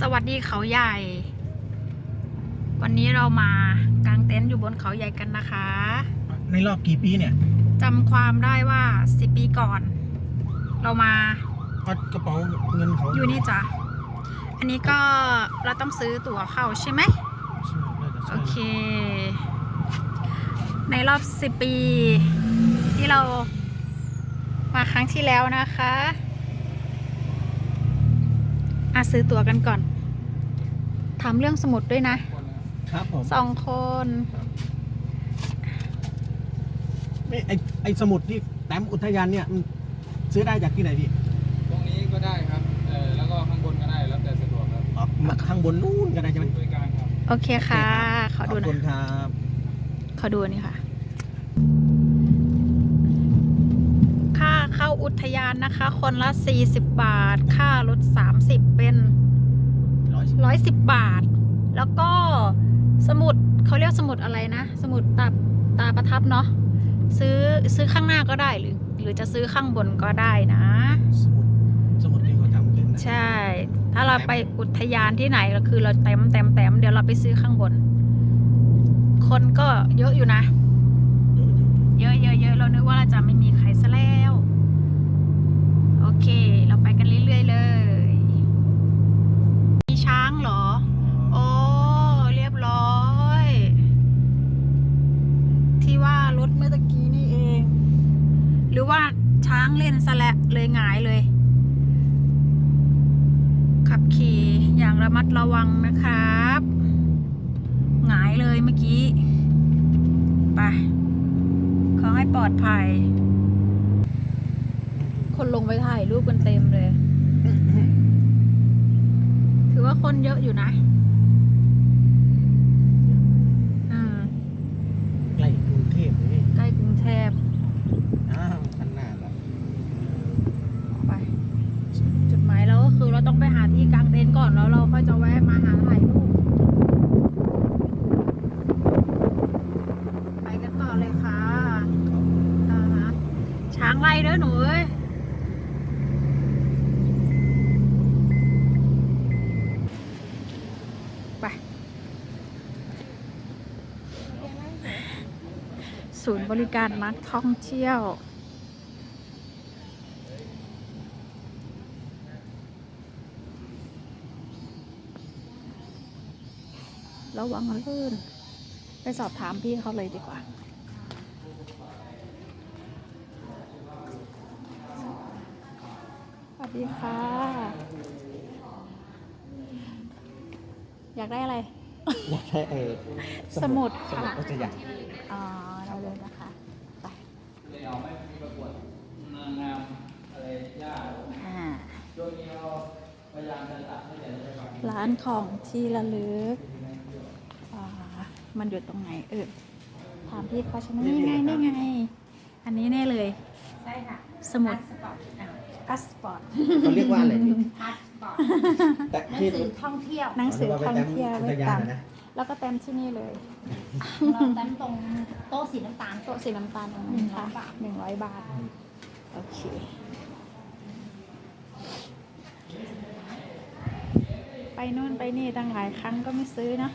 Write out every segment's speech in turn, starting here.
สวัสดีเขาใหญ่ วันนี้เรามากางเต็นท์อยู่บนเขาใหญ่กันนะคะ ในรอบกี่ปีเนี่ยจำความได้ว่า10ปีก่อน เรามาก็กระเป๋าเงินเขาอยู่นี่จ้ะอันนี้ก็เราต้องซื้อตั๋วเข้าใช่ไหมใช่น่าจะใช่โอเค ในรอบ10ปี ที่เรามาครั้งที่แล้วนะคะ อะซื้อตั๋วกันก่อน ถามเรื่องสมุดด้วยนะ ครับผมสองคนไม่ไอไอสมุดที่แต้มอุทยานเนี่ยมันซื้อได้จากที่ไหนพี่ตรงนี้ก็ได้ครับเออแล้วก็ข้างบนก็ได้แล้วแต่สะดวกครับอ๋อมาข้างบนนู่นก็ได้ใช่ไหมบริการครับ โอเคค่ะ ขอขดูอบหคุนะณครับ ขอดูอันนี่ค่ะ ค่า เข้าอุทยานนะคะ คนละ 40 บาท ค่ารถ 30 เป็นร้อย110 บาท แล้วก็สมุดเขาเรียกสมุดอะไรนะ สมุดตาตาประทับเนาะซื้อซื้อข้างหน้าก็ได้หรือ หรือจะซื้อข้างบนก็ได้นะ สมุดสมุดที่เขาทำขึ้นนะใช่ ถ้าเราไปอุทยานที่ไหนก็คือเราเต็มเต็มเต็มเดี๋ยวเราไปซื้อข้างบน คนก็เยอะอยู่นะ เยอะเยอะเยอะเรานึกว่าเราจะไม่มีใครซะแล้วโอเค เราไปกันเรื่อยๆเลย มีช้างเหรอ โอ้เรียบร้อย ที่ว่ารถเมื่อตะกี้นี่เอง หรือว่าช้างเล่นซะและเลยหงายเลย ขับขี่อย่างระมัดระวังนะครับหงายเลยเมื่อกี้ ไป ขอให้ปลอดภัย คนลงไปถ่ายรูปกันเต็มเลย ถือว่าคนเยอะอยู่นะ อืม ใกล้กรุงเทพนี่ ใกล้กรุงเทพ อ้าวขันหน้าละ ไป จุดหมายเราก็คือเราต้องไปหาที่กางเต็นท์ก่อนแล้วเราก็จะแวะมาหาถ่ายรูป ไปกันต่อเลยค่ะอ่าฮะช้างไล่เด้อหนูเอ้ยไป ศูนย์บ ริการนักท่องเที่ยว ระวังลื่น ไปสอบถามพี่เขาเลยดีกว่าสวัสดีค่ะ อยากได้อะไร อยากใช้ไอสมุดสมุดค่ะอุทยาน อ๋อได้เลยนะคะ ไป เราไม่มีประกวดนางงามอะไรยาก อ่า ช่วงนี้เราพยายามจะตัดให้เหลือใช่ไหม ร้านของที่ระลึกอ่ามันอยู่ตรงไหนเออถามพี่เขาใช่ไหมนี่ไงนี่ไง อันนี้แน่เลย ใช่ค่ะ สมุดพาสปอร์ตเขาเรียกว่าอะไรพี่พาสปอร์ตแต่หนังที่สือท่องเที่ยวหนังสือท่องเที่ยวอุไว้ทยาตานมอะนะแล้วก็เต็มที่นี่เลยเราตั้งตรงโต๊ะสีน้ำตาลโต๊ะสีน้ำตาลตรงหนึ่นี้งร้ค่ะอยบาทหนึ่งร้อยบาท โอเค ไปนู่นไปนี่ตั้งหลายครั้งก็ไม่ซื้อนะ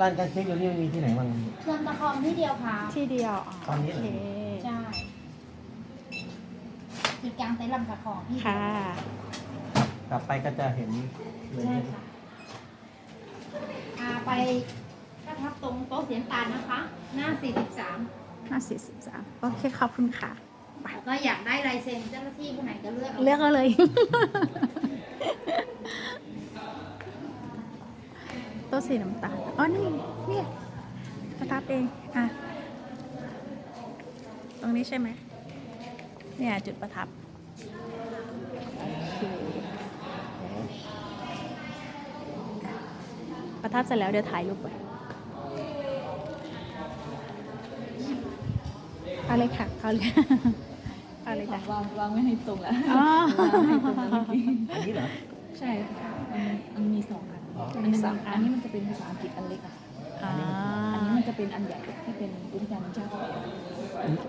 ร้านกางเกงอยู่นี่มันมีที่ไหนบ้างเชื่อมตะคองที่เดียวค่ะที่เดียวอ๋อตอนนี้โอเหรเคอใช่จุดกลางเต็นท์ลำตะคองที่เดียวค่ะกลับไปก็จะเห็นเลยใช่ค่ะพาไปประทับตรงโต๊ะสีน้ำตาลนะคะ หน้า 43ห้าสี่สิบสามโอเคขอบคุณค่ะ แล้วก็อยากได้ลายเซ็นเจ้าหน้าที่ผู้ไหนก็เลือกา เลือกเอาเลย โต๊ะสีน้ำตาล อ๋อ นี่ เนี่ยประทับเอง อะ ตรงนี้ใช่ไหม เนี่ยจุดประทับโอเคประทับเสร็จแล้วเดี๋ยวถ่ายรูปไว้เอาเลยค่ะ เอาเลยเอาเลยจ้ะวางวางไว้ให้ตรงแล้วอ๋อให้ตรงแล้วเมื่อกี้ อันนี้เหรอ ใช่ค่ะมันมันมีสองอันอ๋ออันนี้อันนี้มันจะเป็นภาษาอังกฤษอันเล็กอะอ่าอันนี้มันจะเป็นอันใหญ่ที่เป็นอุทยานแห่งชาติเขาใหญ่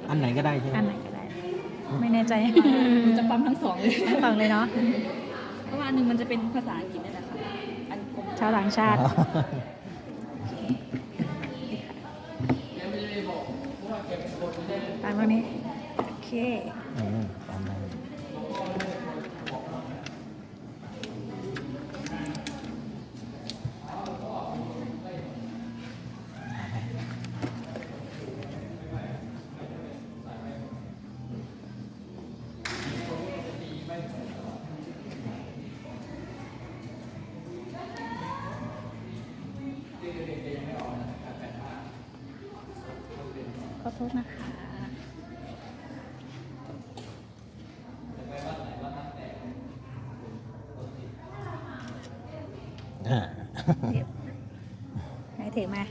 อันไหนก็ได้ใช่ไหมอันไหนก็ได้ ไม่แน่ใจมันจะปั๊มทั้งสองเลยฟังเลยเนาะเพราะว่าอันหนึ่งมันจะเป็นภาษาอังกฤษนั่นแหละค่ะอันกลมชาวต่างชาติตามตรงนี้โอเค ษนะคะอ่าเดี๋ยวให้ถือมา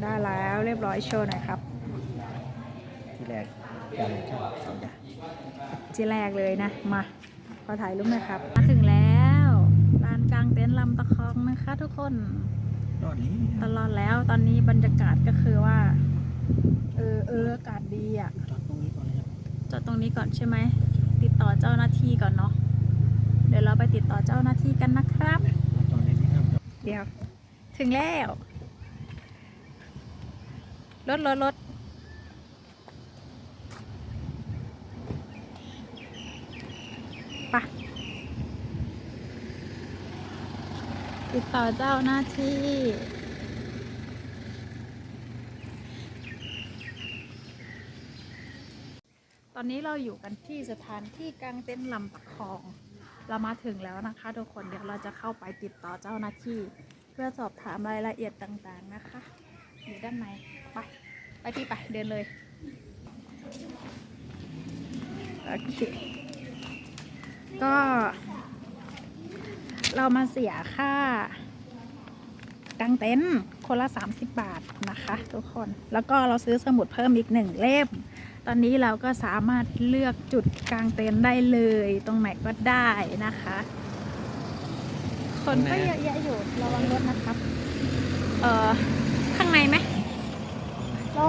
ได้แล้วเรียบร้อยโชว์หน่อยครับ ที่แรกกันชอบเอาจ้ะที่แรกเลยนะ มาขอถ่ายรูปหน่อยครับ มาถึงแล้วลานกลางเต็นท์ลำตะคองนะคะทุกคนยอดนี้ตลอดแล้วตอนนี้บรรยากาศก็คือว่า เออเอออากาศดีอะจอดตรงนี้ก่อนเลยครับจอดตรงนี้ก่อนใช่ไหม ติดต่อเจ้าหน้าที่ก่อนเนาะ เดี๋ยวเราไปติดต่อเจ้าหน้าที่กันนะครับ จอดในที่ห้ามจอดเดี๋ยว ถึงแล้ว รถรถรถไปะติดต่อเจ้าหน้าที่ อนนี้เราอยู่กันที่สถานที่กลางเต็นท์ลำตะคอง เรามาถึงแล้วนะคะ ทุกคนเดี๋ยวเราจะเข้าไปติดต่อเจ้าหน้าที่ เพื่อสอบถามรายละเอียดต่างๆนะคะอยู่ด้านในไปไปพี่ไปเดินเลยโอเคก็ เรามาเสียค่ากางเต็นท์คนละ 30 บาทนะคะ ทุกคนแล้วก็เราซื้อสมุดเพิ่มอีกหนึ่งเล่ม ตอนนี้เราก็สามารถเลือกจุดกางเต็นท์ได้เลย ตรงไหนก็ได้นะคะ คนก็เยอะแยะอยู่ระวังรถนะครับ เอ่อ ข้างในไหมเรา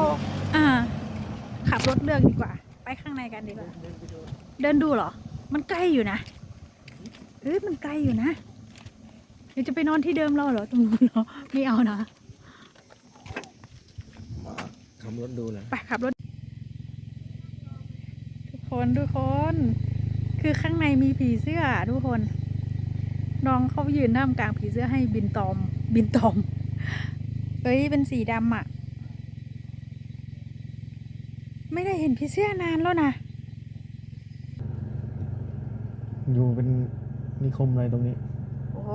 อ่า ขับรถเลือกดีกว่า ไปข้างในกันดีกว่า เดินดูเหรอ มันใกล้อยู่นะเอ้ยมันไกลอยู่นะเดี๋ยวจะไปนอนที่เดิมเราเหรอตรงนู้นเหรอไม่เอานะมาขับรถดูเลยไปขับรถทุก คนทุกคน คือข้างในมีผีเสื้อทุกคน น้องเขายืนท่ามกลางผีเสื้อให้บินตอม บินตอมเอ้ย เป็นสีดำอะ่ะ ไม่ได้เห็นผีเสื้อนานแล้วนะ อยู่เป็นนิคมอะไรตรงนี้ โอ้โห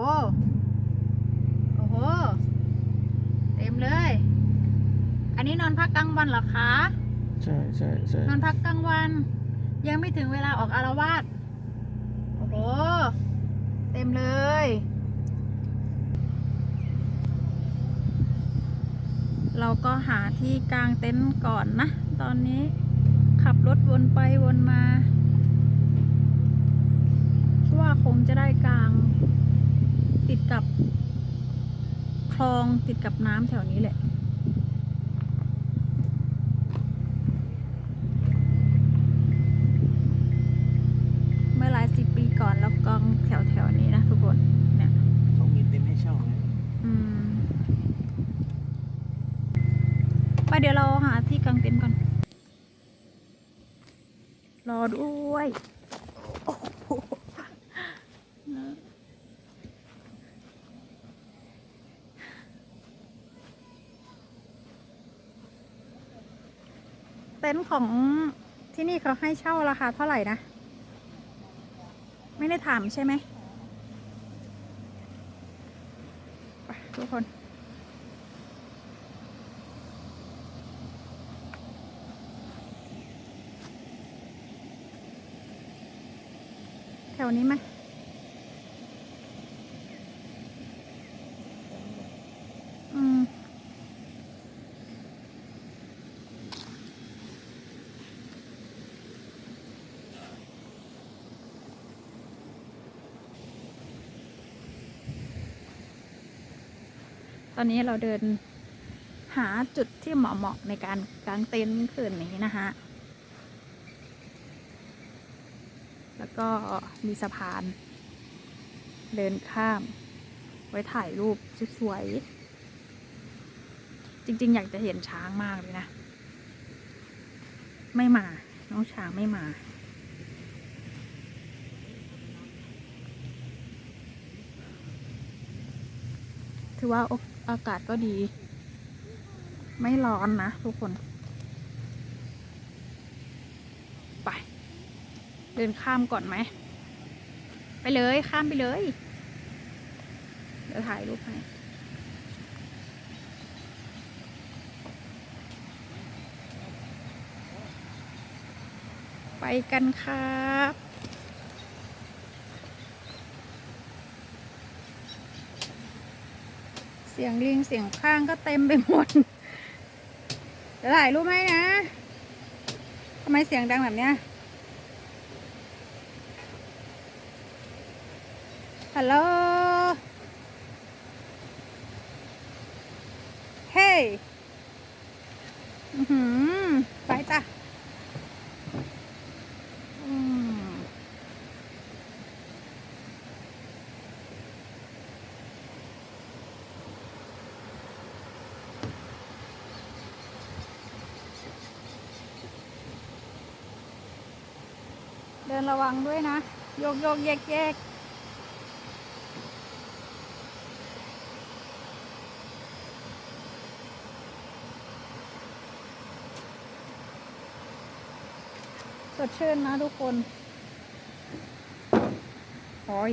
โอ้โห เต็มเลย อันนี้นอนพักกลางวันเหรอคะ ใช่ใช่ใช่นอนพักกลางวัน ยังไม่ถึงเวลาออกอารวาสโอ้โห เต็มเลย เราก็หาที่กลางเต็นท์ก่อนนะ ตอนนี้ขับรถวนไปวนมาว่าคงจะได้กลาง ติดกับคลองติดกับน้ำแถวนี้แหละ เดี๋ยวเราหาที่กางเต็นท์ก่อน รอด้วยเต็นท์ของที่นี่เขาให้เช่าราคาเท่าไหร่นะ ไม่ได้ถามใช่ไหมไปทุกคน แถวนี้ไหมอืมตอนนี้เราเดินหาจุดที่เหมาะๆในการกางเต็นท์คืนนี้นะคะ แล้ว ก็มีสะพาน เดินข้าม ไว้ถ่ายรูปสวยๆจริง ๆ อยากจะเห็นช้างมากเลยนะ ไม่มา น้องช้างไม่มาถือว่าอากาศก็ดี ไม่ร้อนนะทุกคน ไป เดินข้ามก่อนไหม ไปเลยข้ามไปเลย เดี๋ยวถ่ายรูปให้ไปกันครับเสียงลิงเสียงข้างก็เต็มไปหมดเดี๋ยวถ่ายรูปให้นะ ทำไมเสียงดังแบบเนี้ย ฮัลโหล เฮ้ยอื้อหือไปจ้ะเดินระวังด้วยนะ โยกโยกแยกแยก ดชื่นนะทุกคนโอ้ย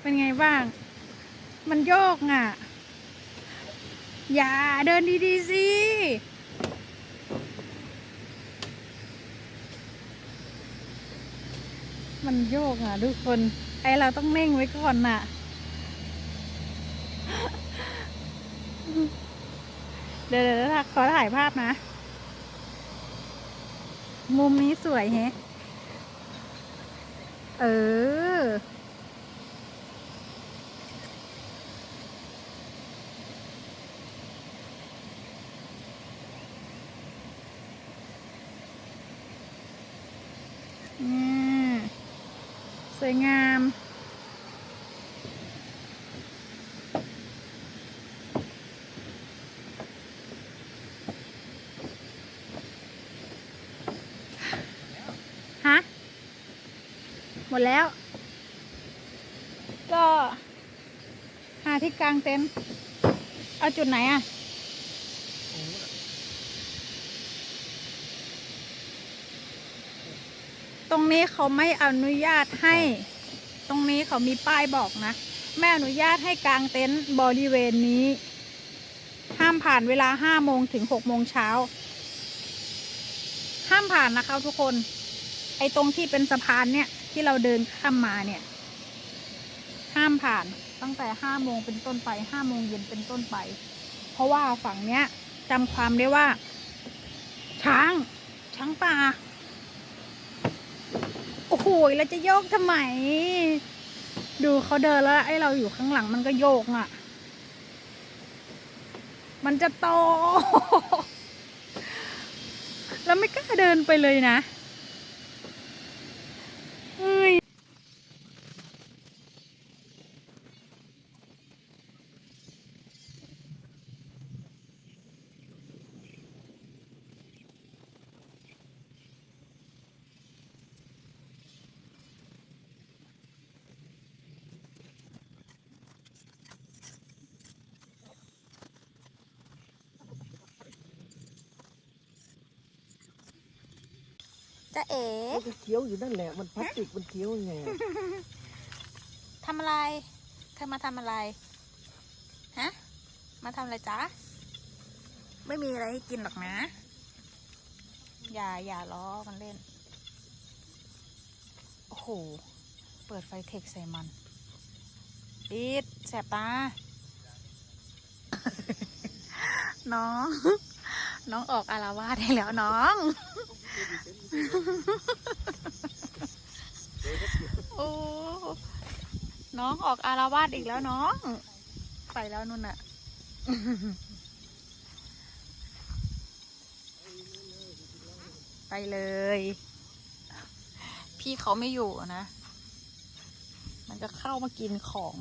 เป็นไงบ้าง มันโยกอะ อย่าเดินดีๆสิมันโยกอะทุกคน ไอเราต้องเน่งไว้ก่อนน่ะ เดี๋ยวเดี๋ยวขอถ่ายภาพนะ มุมนี้สวยแฮะ เออ สวยงาม มดแล้ว ก็หาที่กลางเต็นท์เอาจุดไหนอะตรงนี้เขาไม่อนุญาตให้ ตรงนี้เขามีป้ายบอกนะ ไม่อนุญาตให้กางเต็นท์บริเวณนี้ ห้ามผ่านเวลาห้าโมงถึงหกโมงเช้า ห้ามผ่านนะคะทุกคน ไอ้ตรงที่เป็นสะพานเนี่ย ที่เราเดินข้ามมาเนี่ย ห้ามผ่านตั้งแต่ห้าโมงเป็นต้นไปห้าโมงเย็นเป็นต้นไป เพราะว่าฝั่งเนี้ยจำความได้ว่า ช้าง ช้างป่าโอ้โหเราจะโยกทำไม ดูเขาเดินแล้ว ไอ้เราอยู่ข้างหลังมันก็โยกอะ มันจะโต แล้วไม่กล้าเดินไปเลยนะ จะเอ๋มันก็เคี้ยวอยู่นั่นแหละ มันพลาสติกมันเคี้ยวยังไงอะทำอะไร เธอมาทำอะไร ฮะ มาทำอะไรจ๊ะ ไม่มีอะไรให้กินหรอกนะ อย่าอย่าล้อมันเล่น โอ้โห เปิดไฟเทคใส่มัน ปิด แสบตา น้อง น้องออกอารวาสได้แล้วน้อง โอ้น้องออกอารวาสอีกแล้วน้อง ไปแล้วนุ่นอะไปเลย พี่เขาไม่อยู่นะ มันจะเข้ามากินของ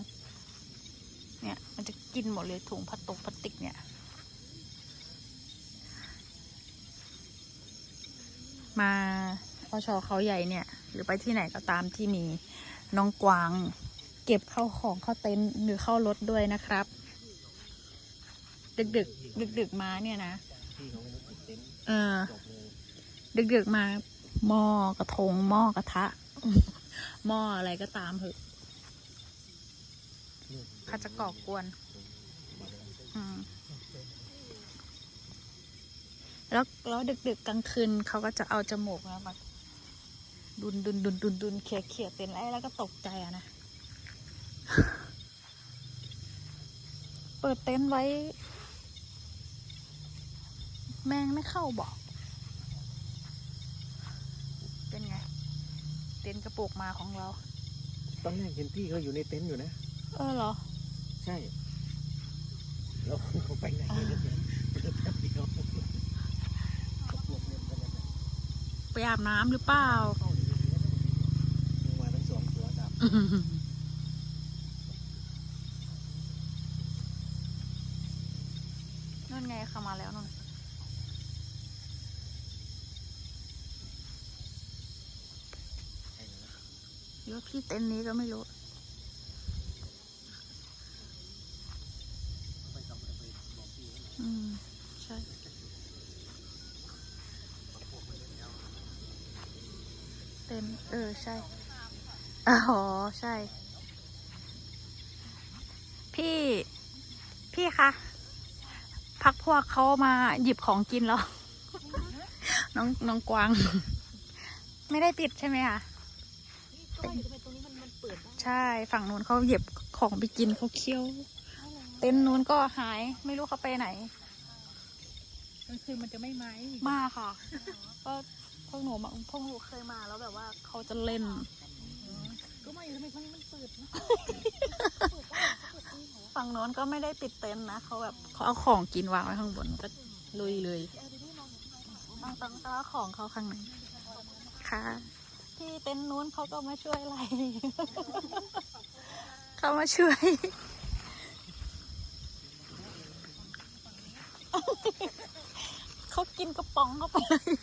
เนี่ย มันจะกินหมดเลยถุงพลาสติกพลาสติกเนี่ย มาอชอเขาใหญ่เนี่ย หรือไปที่ไหนก็ตามที่มีน้องกวาง เก็บเข้าของเข้าเต็นท์หรือเข้ารถด้วยนะครับ ดึกดึกดึกดึกๆมาเนี่ยนะพี่เขาไม่ได้ติดเต็นท์เออจบเลยดึกดึกๆมาหม้อกระทงหม้อกระทะหม้ออะไรก็ตามเถอะเขาจะก่อกวน อืม แล้วแล้วดึกดึกๆกลางคืนเขาก็จะเอาจมูกนะมาดุนดุนดุนดุนดุนเขี่ยเขี่ยเต็นไอ้แล้วก็ตกใจอะนะ เปิดเต็นท์ไว้ แมงไม่เข้าบอก เป็นไง เต็นท์กระปุกมาของเรา ตอนแรกเห็นพี่เขาอยู่ในเต็นท์อยู่นะ เออเหรอ ใช่ แล้วเขาไปไหนเนี่ยแป๊บเดียวเขาพวกเล่นกันแล้วนะ ไปอาบน้ำหรือเปล่าเข้าดีๆนะมาทั้งสองตัวดับนู่นไงเข้ามาแล้วนู่นหรือว่าพี่เต็นท์นี้ก็ไม่รู้ ไปทำอะไรไปบอกพี่เขาหน่อย อืม ใช่ เต็นท์เออ ใช่ อ๋อ ใช่ พี่ พี่คะ พักพวกเขามาหยิบของกินแล้ว น้องน้องกวาง ไม่ได้ปิดใช่ไหมคะก็ว่าอยู่ทำไมตรงนี้มันมันเปิดได้ใช่ ฝั่งนู้นเขาเหยียบของไปกินเขาเคี้ยว เต็นท์นู้นก็หาย ไม่รู้เขาไปไหนกลางคืนมันจะไม่ไหมมาค่ะ ก็พ วกหนูมาพวกหนูเคยมาแล้วแบบว่าเขาจะเล่น ก็ว่าอยู่ทำไมตรงนี้มันเปิดนะฝั่งโน้นก็ไม่ได้ปิดเต็นท์นะเขาแบบเขาเอาของกินวางไว้ข้างบนก็ลุยเลยบางตอนก็เอาของเขาข้างในค่ะ ที่เต็นท์นู้นเขาก็มาช่วยอะไรเขามาช่วยเขากินกระป๋องเข้าไปเลย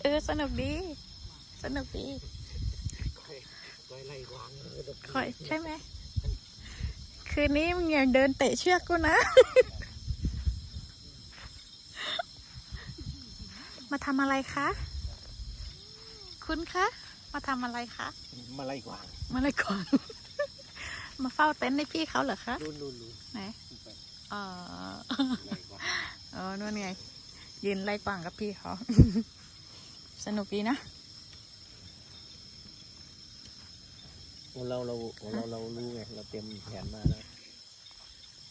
เออส นุกดี สนุกดีค่อยค่อยไล่วางเลยเดี๋ยวพี่คอยใช่ไหม คืนนี้มึงอย่าเดินเตะเชือกกูนะ มาทำอะไรคะ คุณคะ มาทำอะไรคะ มาไล่วาง มาอะไรก่อนมาเฝ้าเต็นท์ให้พี่เขาเหรอคะนู่นนู่นนู่นไหนไปเออไล่วางเออนู่นไง ยืนไล่กวางกับพี่เขา สนุกดีนะของเราเราของเราเรารู้ไงเราเตรียมแผนมาแล้ว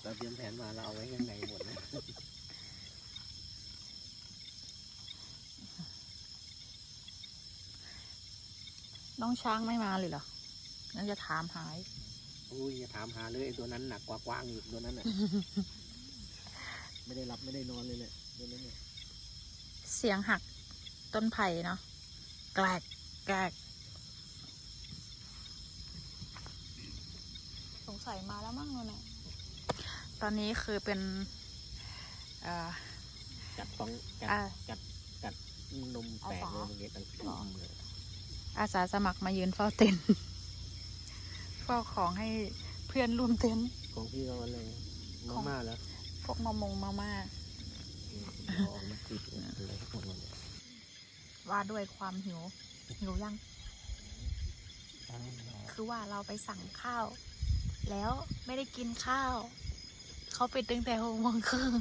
เราเตรียมแผนมาเราเอาไว้ข้างในหมดนะน้องช้างไม่มาเลยเหรอนั่นจะถามหายอุ้ยอย่าถามหาเลยไอ้ตัวนั้นหนักกว่ากว้างอีกตัวนั้นน่ะ ไม่ได้หลับไม่ได้นอนเลยเนี่ยตัวนั้นเนี่ยเสียงหัก ต้นไผ่เนาะแกลกแกลกสงสัยมาแล้วมั้งนู่นน่ะตอนนี้คือเป็นเอ่อ กัดต้องกัดอ่า กัดกัดนมแตกเลยเมื่อกี้ตั้งหรอเลยอาสาสมัครมายืนเฝ้าเต็นท์เฝ้าของให้เพื่อนร่วมเต็นท์ ของพี่เขาอะไรขมาอง ม่าแล้วพวกมามงมาม่า อืมเอาออกมาติดอะไรทั้งหมดเลย ว่าด้วยความหิว หิวยัง คือว่าเราไปสั่งข้าว แล้วไม่ได้กินข้าว เขาปิดตั้งแต่หกโมงครึ่ง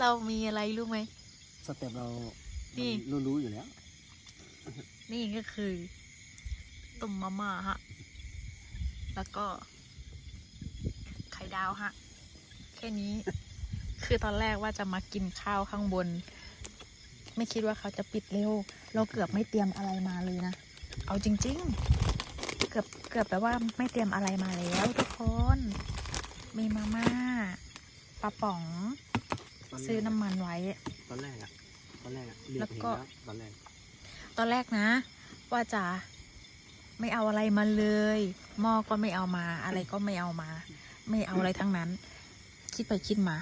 เรามีอะไรรู้ไหม สเต็ปเรานี่รู้รู้ๆอยู่แล้ว นี่ก็คือต้มมาม่าฮะ แล้วก็ ไข่ดาวฮะ แค่นี้ คือตอนแรกว่าจะมากินข้าวข้างบน ไม่คิดว่าเขาจะปิดเร็ว เราเกือบไม่เตรียมอะไรมาเลยนะ เอาจริง ๆ เกือบเกือบแบบว่าไม่เตรียมอะไรมาแล้วทุกคน มีมาม่าปลาป๋อง ซื้อน้ำมันไว้ ตอนแรกอะตอนแรกอะเรียแล้กวเห็นก็แล้วตอนแรก ตอนแรกนะ ว่าจะไม่เอาอะไรมาเลยหม้อก็ไม่เอามา อะไรก็ไม่เอามา ไม่เอาอะไรทั้งนั้น คิดไปคิดมา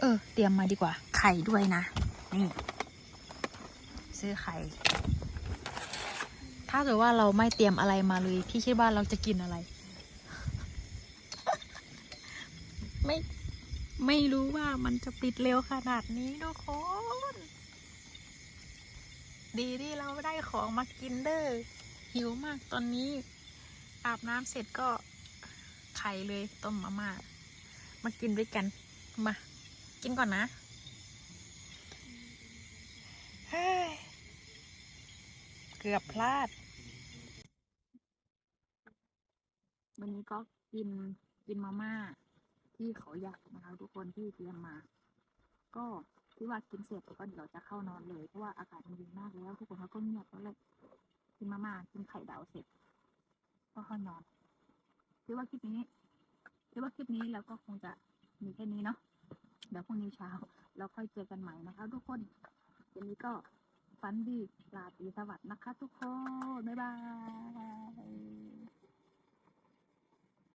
เออ เตรียมมาดีกว่า ไข่ด้วยนะ นี่ ซื้อไข่ ถ้าเกิดว่าเราไม่เตรียมอะไรมาเลย พี่คิดว่าเราจะกินอะไร ไม่ไม่รู้ว่ามันจะปิดเร็วขนาดนี้ทุกคน ดีที่เราได้ของมากินเด้อหิวมากตอนนี้ อาบน้ำเสร็จก็ไข่เลยต้มมาม่ามากินด้วยกัน มา กินก่อนนะ เกือบพลาด วันนี้ก็กินกินมาม่า ที่เขาอยากนะคะทุกคนที่เตรียมมา ก็ที่ว่ากินเสร็จแล้วก็เดี๋ยวจะเข้านอนเลย เพราะว่าอากาศมันเย็นมากแล้ว ทุกคนเขาก็เงียบแล้วเลยกินมาม่ากินไข่ดาวเสร็จ ก็เข้านอนคิดว่าคลิปนี้คิดว่าคลิปนี้เราก็คงจะมีแค่นี้เนาะเดี๋ยวพรุ่งนี้เช้า เราค่อยเจอกันใหม่นะคะทุกคน วันนี้ก็ฝันดี ราตรีสวัสดิ์นะคะทุกคน บ๊ายบาย